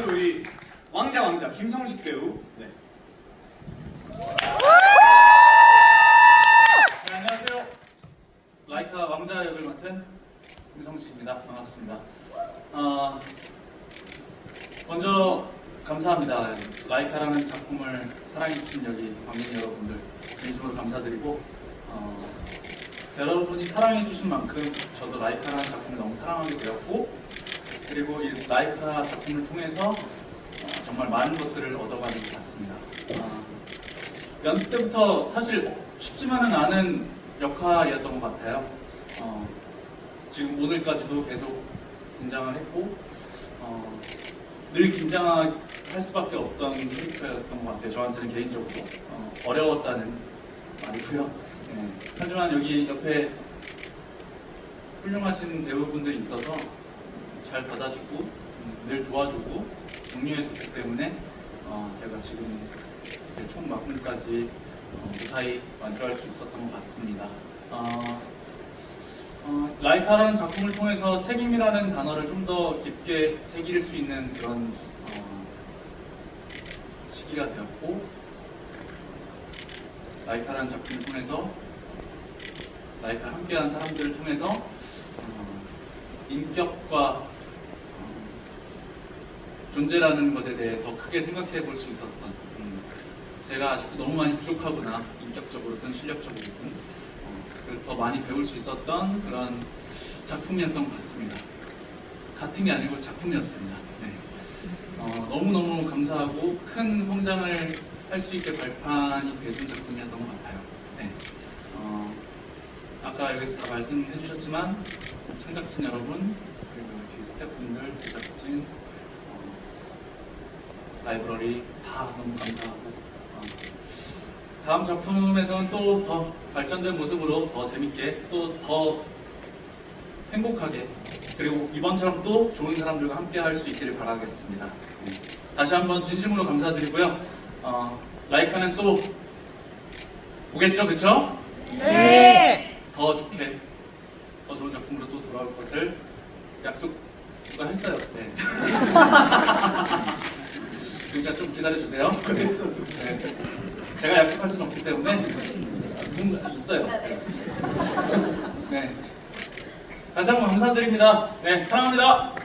마지막으로 우리 왕자 왕자 김성식 배우. 네. 네, 안녕하세요. 라이카 왕자 역을 맡은 김성식입니다. 반갑습니다. 어, 먼저 감사합니다. 라이카라는 작품을 사랑해주신 여기 관객 여러분들 진심으로 감사드리고 어, 여러분이 사랑해주신 만큼 저도 라이카라는 작품을 너무 사랑하게 되었고 그리고 이 라이카 작품을 통해서 어, 정말 많은 것들을 얻어가는 것 같습니다. 어, 연습 때부터 사실 쉽지만은 않은 역할이었던 것 같아요. 어, 지금 오늘까지도 계속 긴장을 했고 어, 늘 긴장할 수밖에 없던 캐릭터였던 것 같아요. 저한테는 개인적으로 어, 어려웠다는 말이고요. 네. 하지만 여기 옆에 훌륭하신 배우분들이 있어서 잘 받아주고 음, 늘 도와주고 격려해줬기 때문에 어, 제가 지금 총 막물까지 어, 무사히 완주할 수 있었던 것 같습니다. 어, 어, 라이카라는 작품을 통해서 책임이라는 단어를 좀 더 깊게 새길 수 있는 그런 어, 시기가 되었고 라이카라는 작품을 통해서 라이카 함께한 사람들을 통해서 어, 인격과 어, 존재라는 것에 대해 더 크게 생각해 볼 수 있었던 음, 제가 아직도 너무 많이 부족하구나 인격적으로든 실력적으로든 어, 그래서 더 많이 배울 수 있었던 그런 작품이었던 것 같습니다. 같은 게 아니고 작품이었습니다. 네. 어, 너무너무 감사하고 큰 성장을 할 수 있게 발판이 되준 작품이었던 것 같아요. 네. 어, 아까 여기 다 말씀해 주셨지만 창작진 여러분 그리고 스태프분들 제작진 어, 라이브러리 다 너무 감사하고 어, 다음 작품에서는 또 더 발전된 모습으로 더 재밌게 또 더 행복하게 그리고 이번처럼 또 좋은 사람들과 함께 할 수 있기를 바라겠습니다. 네. 다시 한번 진심으로 감사드리고요. 어, 라이카는 또 오겠죠, 그쵸? 네. 더 좋게, 더 좋은 작품으로 또 돌아올 것을 약속 했어요. 네. 그러니까 좀 기다려주세요. 그랬어. 네. 제가 약속할 수는 없기 때문에 음, 있어요. 네. 다시 한번 감사드립니다. 네, 사랑합니다.